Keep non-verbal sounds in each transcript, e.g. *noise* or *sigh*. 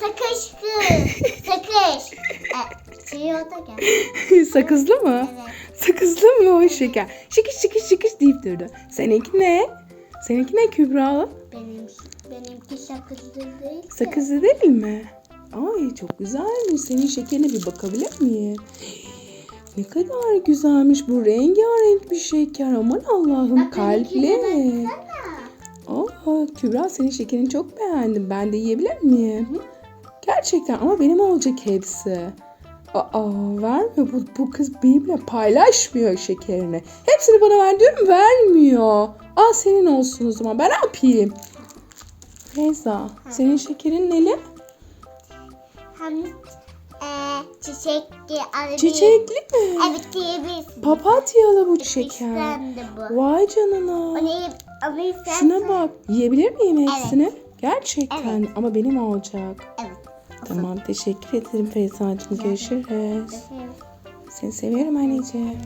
sakış kız. *laughs* Sakış. E, şey gel. *laughs* Sakızlı mı? Evet. Sakızlı mı o şeker? Şıkış şıkış şıkış deyip durdu. Seninki ne? Seninki ne Kübra? Benim, benimki sakızlı değil. de. Sakızlı değil mi? Ay çok güzelmiş. Senin şekerine bir bakabilir miyim? *gasps* Ne kadar güzelmiş bu rengarenk bir şeker. Aman Allah'ım Bak, kalpli. Aa, Kübra senin şekerini çok beğendim. Ben de yiyebilir miyim? Gerçekten ama benim olacak hepsi. Aa vermiyor. Bu, bu kız benimle paylaşmıyor şekerini. Hepsini bana ver diyorum vermiyor. Al senin olsun o zaman. Ben ne yapayım? Feyza senin şekerin neli? Hem e, çiçekli arı Çiçekli mi? Evet diyebilirsin. Papatyalı bu şeker. İstendi bu. Vay canına. Onu, onu istersen. Şuna bak. Yiyebilir miyim hepsini? Gerçekten ama benim olacak. Evet. Tamam teşekkür ederim Feyza'cığım. Görüşürüz. Seni seviyorum anneciğim.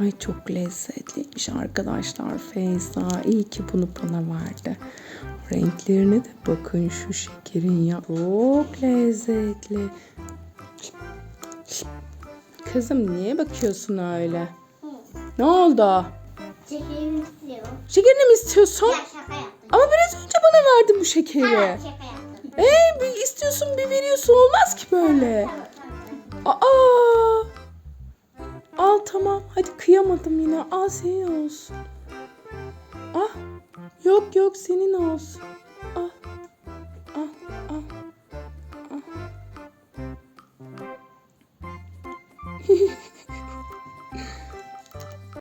Ay çok lezzetliymiş arkadaşlar Feyza. İyi ki bunu bana verdi. Renklerine de bakın şu şekerin ya. Çok lezzetli. Kızım niye bakıyorsun öyle? Ne oldu? Çekilmek istiyorum. Şekerini mi istiyorsun? Ya şaka yaptım. Ama biraz önce bana verdin bu şekeri. Tamam şaka yaptım. Ee, bir istiyorsun bir veriyorsun olmaz ki böyle. Aa! Al tamam. Hadi kıyamadım yine. Al senin olsun. Ah. Yok yok senin olsun. Hehehe *laughs*